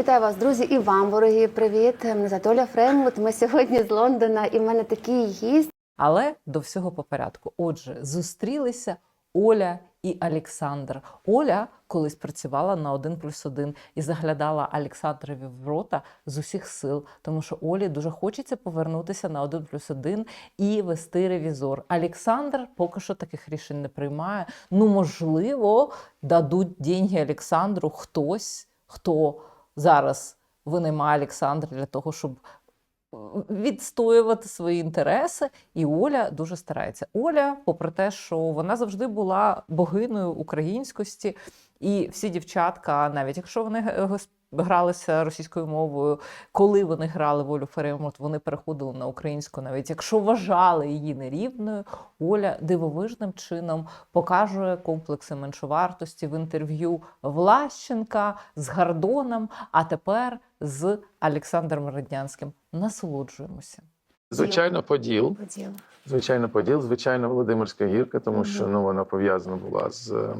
Вітаю вас, друзі, і вам, ворогі. Привіт. Мене звати Оля Фреймут. Ми сьогодні з Лондона, і в мене такий гість. Але до всього по порядку. Отже, зустрілися Оля і Олександр. Оля колись працювала на 1 плюс 1 і заглядала Олександрові в рота з усіх сил, тому що Олі дуже хочеться повернутися на 1 плюс 1 і вести ревізор. Олександр поки що таких рішень не приймає. Ну, можливо, дадуть деньги Олександру хтось, хто зараз винаймає Олександра для того, щоб відстоювати свої інтереси, і Оля дуже старається. Оля, попри те, що вона завжди була богиною українськості, і всі дівчатка, навіть якщо вони гралися російською мовою, коли вони грали волю Феремонт, вони переходили на українську, навіть якщо вважали її нерівною, Оля дивовижним чином показує комплекси меншовартості в інтерв'ю Влащенка з Гордоном, а тепер з Олександром Радянським. Насолоджуємося. Звичайно, Поділ. Поділ. Звичайно, Поділ, звичайно, Володимирська гірка, тому що ну, вона пов'язана була з, е,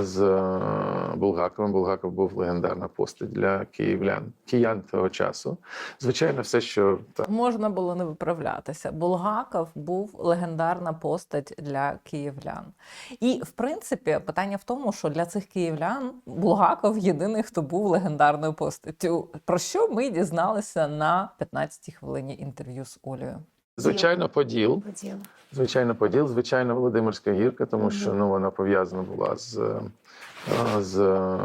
з е, Булгаковим. Булгаков був легендарна постать для київлян, киян того часу. Звичайно, все, що там. Можна було не виправлятися. Булгаков був легендарна постать для київлян. І, в принципі, питання в тому, що для цих київлян Булгаков єдиний, хто був легендарною постаттю. Про що ми дізналися на 15-й хвилині інтерв'ю з Олею. Звичайно, Поділ. Поділ. Звичайно, Поділ, звичайно, Володимирська гірка, тому що ну, вона пов'язана була з, е, з е,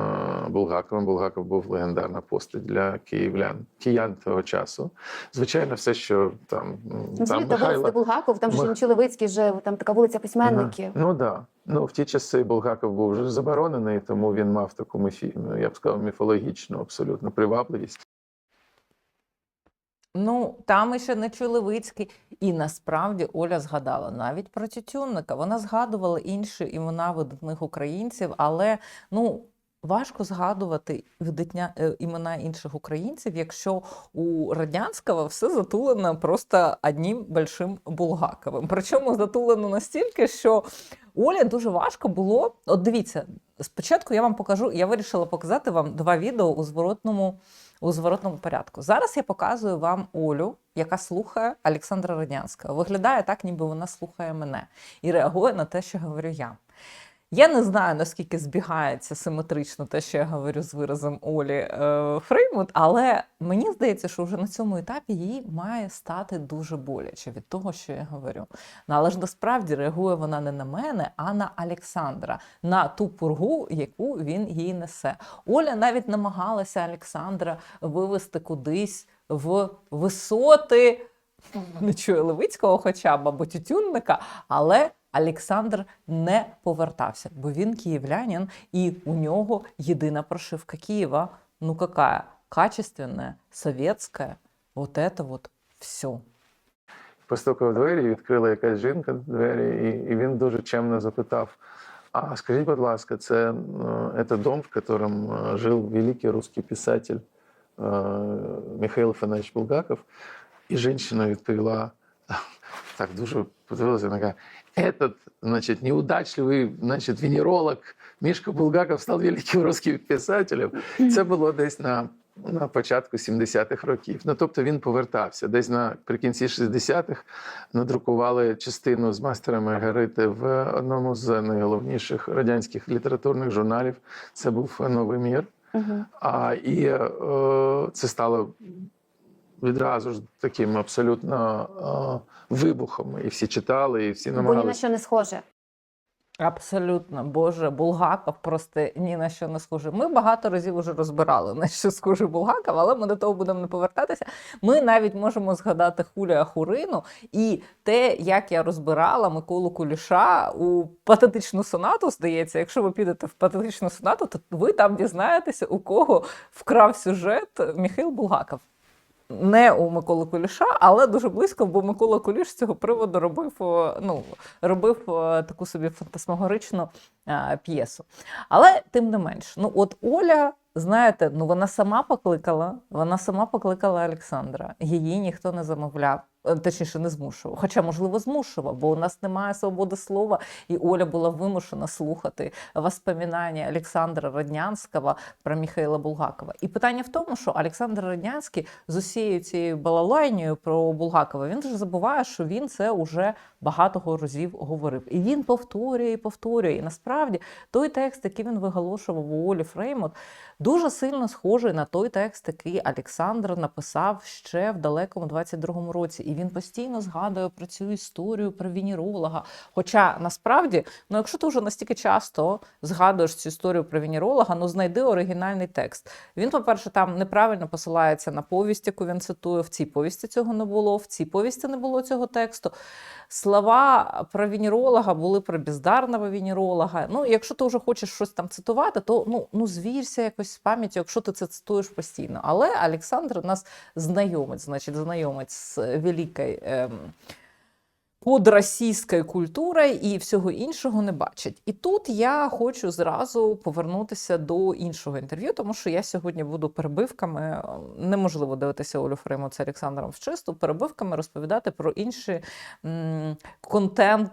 Булгаковим. Булгаков був легендарна постать для київлян, киян того часу. Звичайно, все, що там, Ну, там звідти Булгаков, там же Нечоловицький жив, там така вулиця письменників. Ага. Ну так. Да. Ну, в ті часи Булгаков був вже заборонений, тому він мав таку міфі, ну, я б сказав, міфологічну абсолютно привабливість. Ну, там іще не Чулевицький. І насправді Оля згадала навіть про Тютюнника. Вона згадувала інші імена видатних українців, але ну. Важко згадувати видатня е, імена інших українців, якщо у Радянського все затулено просто одним большим Булгаковим. Причому затулено настільки, що Олі дуже важко було. От дивіться, спочатку я вам покажу, я вирішила показати вам два відео у зворотному у зворотному порядку. Зараз я показую вам Олю, яка слухає Олександра Радянського. Виглядає так, ніби вона слухає мене і реагує на те, що говорю я. Я не знаю, наскільки збігається симетрично те, що я говорю з виразом Олі е, Фреймут, але мені здається, що вже на цьому етапі їй має стати дуже боляче від того, що я говорю. Ну, але ж насправді реагує вона не на мене, а на Олександра, на ту пургу, яку він їй несе. Оля навіть намагалася Олександра вивести кудись в висоти не чую Левицького, хоча б або Тютюнника, але Олександр не повертався, бо він київлянин, і у нього єдина прошивка Києва. Ну какая? Качественная, советская, вот это вот все. Постукав в двері, відкрила якась жінка двері, і, і він дуже чемно запитав: А скажіть, будь ласка, це, е, це дом, в якому е, жив великий русский писатель е, Михайло Афанасьевич Булгаков? І жінка відповіла, так дуже подивилася, вона каже, этот, значит, неудачливий, значит, венеролог Мішка Булгаков став великим русским писателем. Це було десь на, на початку 70-х років. Ну, тобто він повертався. Десь наприкінці 60-х надрукували частину з мастера Маргарити в одному з найголовніших радянських літературних журналів. Це був Новий мір. Угу. А, і е, це стало відразу ж таким абсолютно е, вибухом. І всі читали, і всі Бо ні на що не схоже. Абсолютно, Боже, Булгаков просто ні на що не схожий. Ми багато разів уже розбирали, на що схожий Булгаков, але ми до того будемо не повертатися. Ми навіть можемо згадати Хулія Хурину і те, як я розбирала Миколу Куліша у патетичну сонату. Здається, якщо ви підете в патетичну сонату, то ви там дізнаєтеся, у кого вкрав сюжет Міхайл Булгаков. Не у Миколи Куліша, але дуже близько, бо Микола Куліш з цього приводу робив, ну, робив таку собі фантасмагоричну п'єсу. Але тим не менш, ну от Оля, знаєте, ну вона сама покликала, вона сама покликала Олександра. Її ніхто не замовляв. Е, Точніше, не змушував. Хоча, можливо, змушував, бо у нас немає свободи слова, і Оля була вимушена слухати воспоминання Олександра Роднянського про Михайла Булгакова. І питання в тому, що Олександр Роднянський з усією цією балалайнею про Булгакова він ж забуває, що він це уже багато разів говорив. І він повторює і повторює. І насправді той текст, який він виголошував у Олі Фреймут, дуже сильно схожий на той текст, який Олександр написав ще в далекому 22-му році. І він постійно згадує про цю історію про венеролога. Хоча насправді, ну якщо ти вже настільки часто згадуєш цю історію про венеролога, ну знайди оригінальний текст. Він, по-перше, там неправильно посилається на повість, яку він цитує. В цій повісті цього не було, в цій повісті не було цього тексту. Слова про венеролога були про бездарного венеролога. Ну, якщо ти вже хочеш щось там цитувати, то ну, ну звірся якось з пам'яттю, якщо ти це цитуєш постійно. Але Олександр нас знайомить, значить, знайомить з великою. Ем, подросійською культурою і всього іншого не бачить. І тут я хочу зразу повернутися до іншого інтерв'ю, тому що я сьогодні буду перебивками. е, Неможливо дивитися Олю Фрейму з Олександром в чисту, перебивками розповідати про інші м, контент.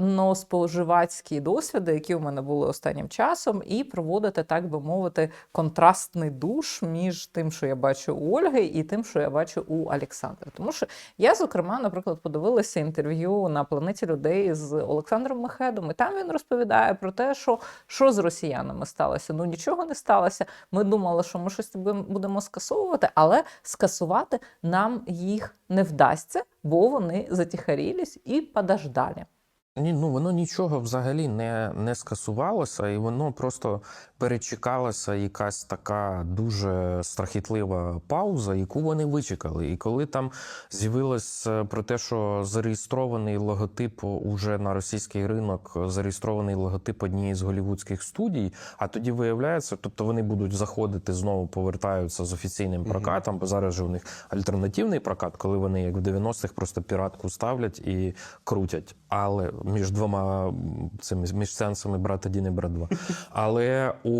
Но споживацькі досвіди, які у мене були останнім часом, і проводити, так би мовити, контрастний душ між тим, що я бачу у Ольги, і тим, що я бачу у Олександра. Тому що я, зокрема, наприклад, подивилася інтерв'ю на планеті людей з Олександром Мехедом, і там він розповідає про те, що, що з росіянами сталося. Ну нічого не сталося. Ми думали, що ми щось будем- будемо скасовувати, але скасувати нам їх не вдасться, бо вони затіхарілись і подождали. Ні, ну воно нічого взагалі не, не скасувалося, і воно просто перечекалася якась така дуже страхітлива пауза, яку вони вичекали. І коли там з'явилось е, про те, що зареєстрований логотип уже на російський ринок, зареєстрований логотип однієї з голівудських студій, а тоді виявляється, тобто вони будуть заходити знову, повертаються з офіційним прокатом, бо зараз же у них альтернативний прокат, коли вони як в 90-х просто піратку ставлять і крутять. Але між двома цими між сеансами брат 1 і брат 2. Але у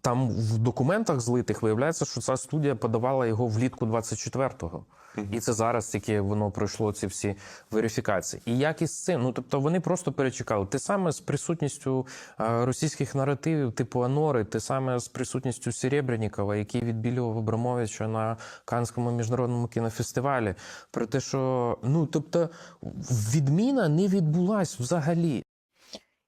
там в документах злитих виявляється, що ця студія подавала його влітку 24-го. І це зараз тільки воно пройшло ці всі верифікації. І як із цим? Ну тобто вони просто перечекали. Те саме з присутністю е, російських наративів, типу Анори, те саме з присутністю Серебрянікова, який відбілював Абрамовича на Канському міжнародному кінофестивалі. Про те, що ну тобто відміна не відбулась взагалі.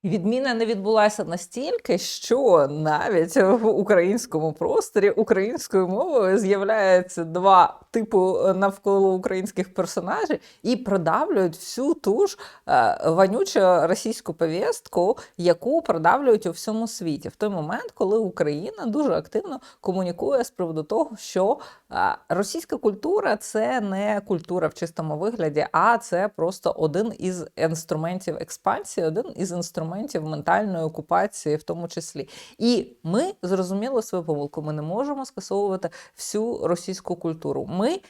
Відміна не відбулася настільки, що навіть в українському просторі українською мовою з'являються два типу навколо українських персонажів і продавлюють всю ту ж е, вонючу російську повістку, яку продавлюють у всьому світі, в той момент, коли Україна дуже активно комунікує з приводу того, що е, російська культура це не культура в чистому вигляді, а це просто один із інструментів експансії, один із інструментів ментальної окупації, в тому числі. І ми зрозуміли свою помилку. Ми не можемо скасовувати всю російську культуру. Ми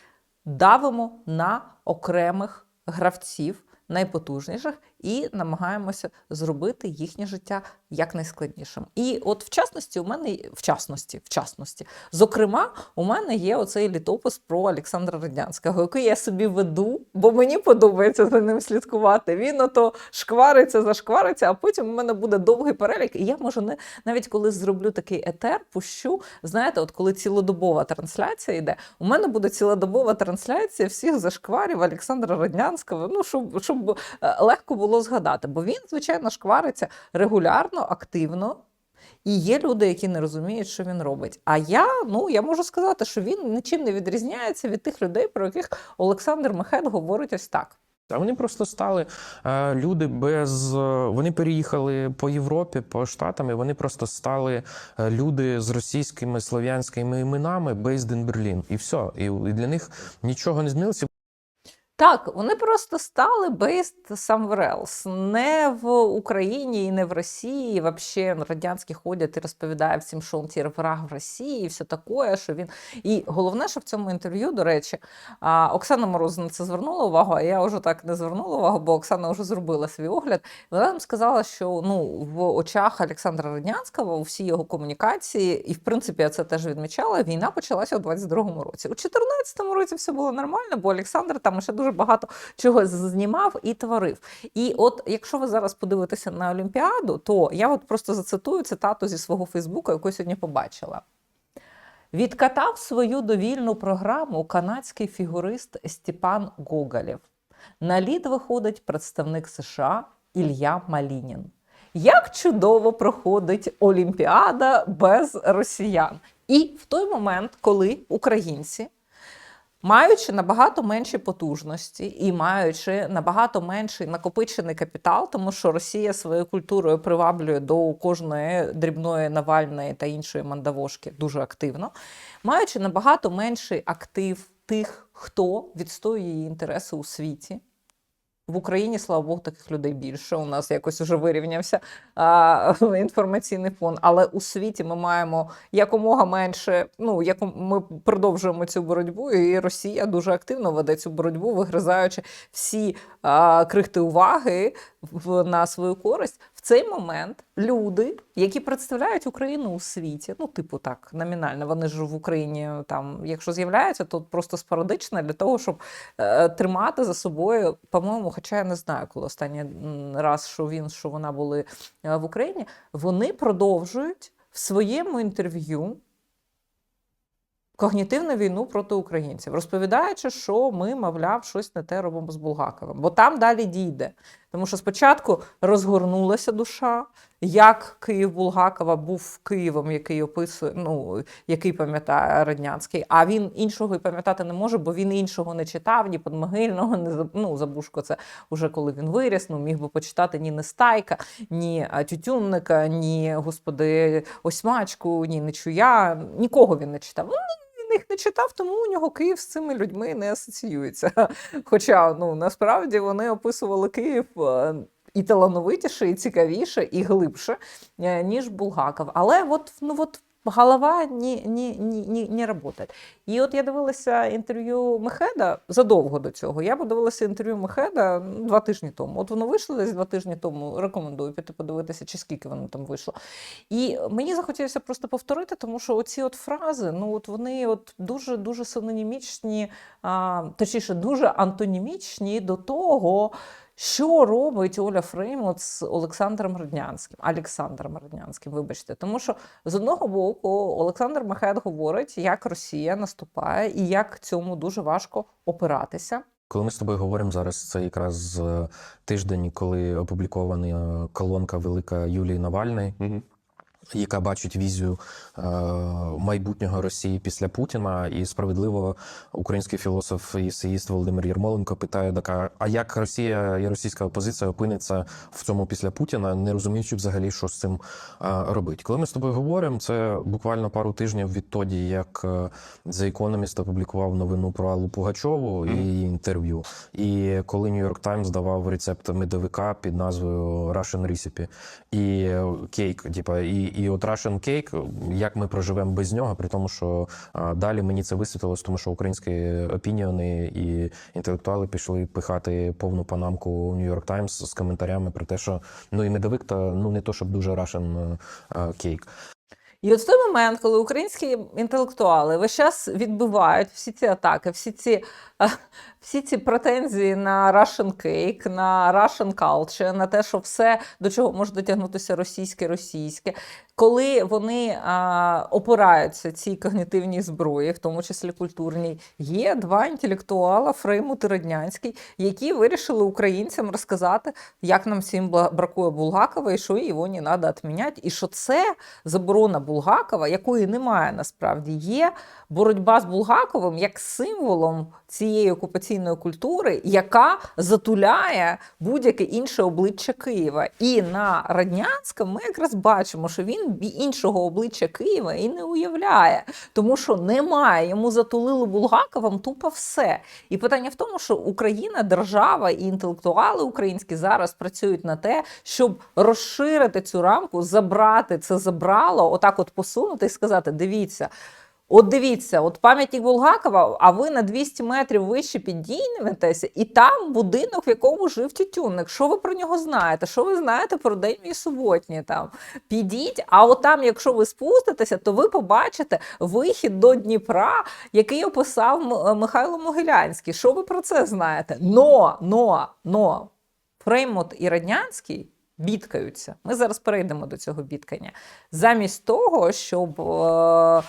давимо на окремих гравців. Найпотужніших і намагаємося зробити їхнє життя якнайскладнішим. І от в частності, у мене в частності, в частності, зокрема, у мене є оцей літопис про Олександра Радянського, який я собі веду, бо мені подобається за ним слідкувати. Він ото шквариться, зашквариться, а потім у мене буде довгий перелік. І я можу не навіть коли зроблю такий етер, пущу. Знаєте, от коли цілодобова трансляція йде, у мене буде цілодобова трансляція всіх зашкварів Олександра Роднянського. Ну щоб, щоб е, легко було згадати, бо він, звичайно, шквариться регулярно, активно. І є люди, які не розуміють, що він робить. А я, ну я можу сказати, що він нічим не відрізняється від тих людей, про яких Олександр Мехет говорить ось так. А вони просто стали е, люди без. е, Вони переїхали по Європі, по Штатам, і вони просто стали е, люди з російськими слов'янськими іменами in Berlin. І все. І для них нічого не змінилося. Так, вони просто стали based somewhere else. Не в Україні і не в Росії. Вообще радянські ходять і розповідають всім, що він тір враг в Росії, і все таке, що він. І головне, що в цьому інтерв'ю, до речі, Оксана Мороз на це звернула увагу, а я вже так не звернула увагу, бо Оксана вже зробила свій огляд. Вона нам сказала, що ну, в очах Олександра Раднянського у всій його комунікації, і в принципі я це теж відмічала, війна почалася у 22-му році. У 14-му році все було нормально, бо Олександр там ще дуже багато чого знімав і творив. І от якщо ви зараз подивитеся на Олімпіаду, то я от просто зацитую цитату зі свого Фейсбука, яку я сьогодні побачила. Відкатав свою довільну програму канадський фігурист Степан Гоголєв. На лід виходить представник США Ілля Малінін. Як чудово проходить Олімпіада без росіян. І в той момент, коли українці, маючи набагато менші потужності і маючи набагато менший накопичений капітал, тому що Росія своєю культурою приваблює до кожної дрібної Навальної та іншої мандавошки дуже активно, маючи набагато менший актив тих, хто відстоює її інтереси у світі. В Україні, слава Богу, таких людей більше. У нас якось уже вирівнявся а, інформаційний фон. Але у світі ми маємо якомога менше. Ну як ми продовжуємо цю боротьбу, і Росія дуже активно веде цю боротьбу, вигризаючи всі а, крихти уваги в, на свою користь. Цей момент люди, які представляють Україну у світі, ну типу так, номінально, вони ж в Україні там, якщо з'являються, то просто спорадично для того, щоб е, тримати за собою, по-моєму, хоча я не знаю, коли останній раз, що він, що вона були е, в Україні, вони продовжують в своєму інтерв'ю когнітивну війну проти українців, розповідаючи, що ми, мовляв, щось не те робимо з Булгаковим. Бо там далі дійде. Тому що спочатку розгорнулася душа, як Київ Булгакова був Києвом, який описує, ну який пам'ятає Раднянський, а він іншого і пам'ятати не може, бо він іншого не читав, ні Подмогильного, не ну, Забушко. Це вже коли він виріс, ну міг би почитати ні Нестайка, ні Тютюнника, ні господи Осьмачку, ні Нечуя. Нікого він не читав. Не читав, тому у нього Київ з цими людьми не асоціюється. Хоча ну насправді вони описували Київ е, і талановитіше, і цікавіше, і глибше, е, ніж Булгаков. Але от, ну, от голова не, не, не, не, не работает. І от я дивилася інтерв'ю Мехеда задовго до цього. Я подивилася інтерв'ю Мехеда ну, два тижні тому. От воно вийшло десь два тижні тому. Рекомендую піти подивитися, чи скільки воно там вийшло. І мені захотілося просто повторити, тому що оці от фрази, ну от вони от дуже дуже синонімічні, а, точніше, дуже антонімічні до того. Що робить Оля Фреймут з Олександром Роднянським, Олександром Роднянським, вибачте, тому що з одного боку Олександр Махет говорить, як Росія наступає і як цьому дуже важко опиратися. Коли ми з тобою говоримо зараз, це якраз е, тиждень, коли опублікована колонка велика Юлії Навальної, яка бачить візію е, майбутнього Росії після Путіна. І справедливо український філософ і есеїст Володимир Єрмоленко питає: така, а як Росія і російська опозиція опиниться в цьому після Путіна, не розуміючи взагалі, що з цим е, робить. Коли ми з тобою говоримо, це буквально пару тижнів відтоді, як е, The Economist опублікував новину про Аллу Пугачову і її інтерв'ю. І коли York Times давав рецепт медовика під назвою Russian Recipe і кейк, типа, і, і от Russian Cake, як ми проживемо без нього, при тому, що далі мені це висвітлилось, тому що українські опініони і інтелектуали пішли пихати повну панамку у New York Times з коментарями про те, що ну і медовик та ну не то, щоб дуже Russian а, Cake. І от в той момент, коли українські інтелектуали весь час відбивають всі ці атаки, всі ці, всі ці претензії на Russian cake, на Russian culture, на те, що все, до чого може дотягнутися російське, російське, коли вони а, опираються цій когнітивній зброї, в тому числі культурній, є два інтелектуала Фреймут і Роднянський, які вирішили українцям розказати, як нам всім бракує Булгакова і що його не треба відміняти, і що це заборона Булгакова, якої немає насправді, є боротьба з Булгаковим як символом цієї окупаційної культури, яка затуляє будь-яке інше обличчя Києва. І на Раднянському ми якраз бачимо, що він іншого обличчя Києва і не уявляє, тому що немає. Йому затулили Булгаковим тупо все. І питання в тому, що Україна, держава і інтелектуали українські зараз працюють на те, щоб розширити цю рамку, забрати це забрало, отак от посунути і сказати: дивіться. От дивіться, от пам'ятник Булгакова, а ви на 200 метрів вище підійметеся, і там будинок, в якому жив Тютюнник. Що ви про нього знаєте? Що ви знаєте про День мій суботній? Там підіть, а от там, якщо ви спуститеся, то ви побачите вихід до Дніпра, який описав е, Михайло Могилянський. Що ви про це знаєте? Но, но, но Фреймут і Раднянський бідкаються. Ми зараз перейдемо до цього бідкання. Замість того, щоб е,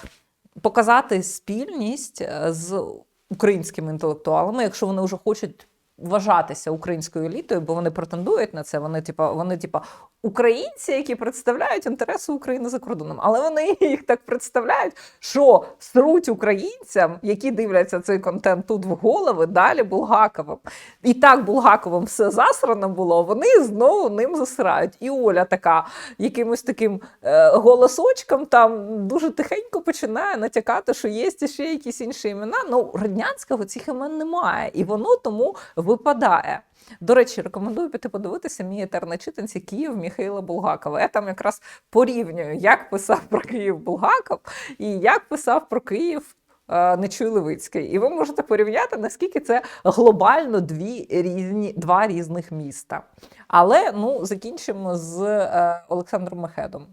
показати спільність е, з українськими інтелектуалами, якщо вони вже хочуть вважатися українською елітою, бо вони претендують на це. Вони, типа, вони, типа, українці, які представляють інтереси України за кордоном, але вони їх так представляють, що сруть українцям, які дивляться цей контент тут в голови, далі Булгаковим. І так Булгаковим все засрано було. Вони знову ним засирають. І Оля така якимось таким е, голосочком там дуже тихенько починає натякати, що є ще якісь інші імена. Ну, Раднянського цих імен немає, і воно тому випадає. До речі, рекомендую піти подивитися мій етер Київ Міхайла Булгакова. Я там якраз порівнюю, як писав про Київ Булгаков і як писав про Київ. е, Нечуй Левицький, і ви можете порівняти, наскільки це глобально дві різні, два різних міста. Але ну закінчимо з е, Олександром Мехедом.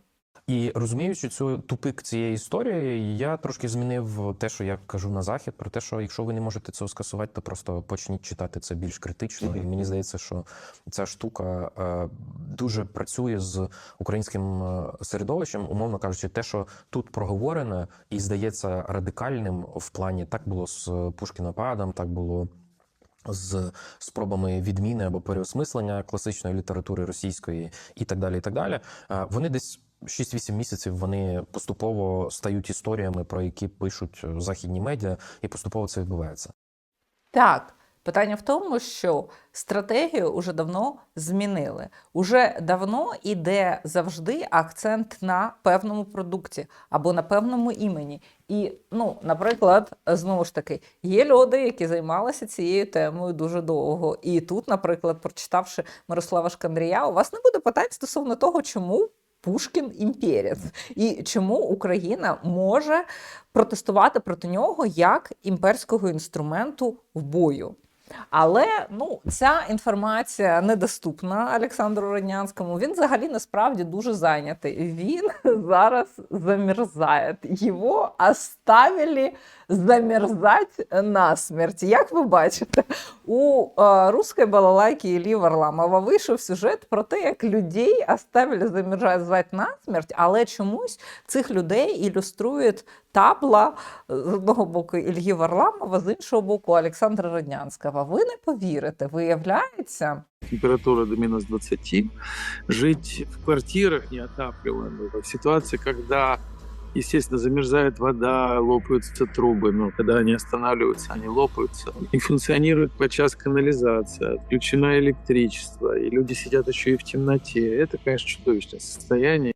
І розуміючи цю тупик цієї історії, я трошки змінив те, що я кажу на захід, про те, що якщо ви не можете цього скасувати, то просто почніть читати це більш критично. І мені здається, що ця штука е, дуже працює з українським е, середовищем, умовно кажучи, те, що тут проговорене і здається радикальним в плані так було з Пушкінопадом, так було. З спробами відміни або переосмислення класичної літератури російської і так далі. І так далі. Е, Вони десь 6-8 місяців вони поступово стають історіями, про які пишуть е, західні медіа, і поступово це відбувається. Так, питання в тому, що стратегію уже давно змінили. Уже давно іде завжди акцент на певному продукті або на певному імені. І, ну, наприклад, знову ж таки, є люди, які займалися цією темою дуже довго. І тут, наприклад, прочитавши Мирослава Шкандрія, у вас не буде питань стосовно того, чому. Пушкін імперець, і чому Україна може протестувати проти нього як імперського інструменту в бою. Але ну, ця інформація недоступна Олександру Раднянському. Він взагалі насправді дуже зайнятий. Він зараз замерзає. Його оставили замерзати насмерть. Як ви бачите, у е, русської балалайки Іллі Варламова вийшов сюжет про те, як людей оставили замерзати насмерть, але чомусь цих людей ілюструють табла з одного боку Ільї Варламова, з іншого боку Олександра Раднянського. Ви не повірите, виявляється, температура до минус 20, жить в квартирах неотапливаемых, в ситуации, когда, естественно, замерзает вода, лопаются трубы, но когда они останавливаются, они лопаются. Не функционирует подчас канализация, отключено электричество, и люди сидят еще и в темноте. Это, конечно, чудовищное состояние.